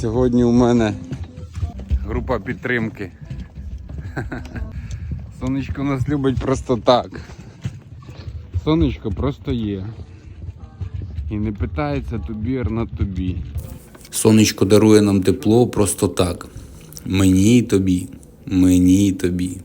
Сьогодні у мене група підтримки. Сонечко нас любить просто так. Сонечко просто є. І не питається тобі ар на тобі. Сонечко дарує нам тепло просто так. Мені і тобі, мені і тобі.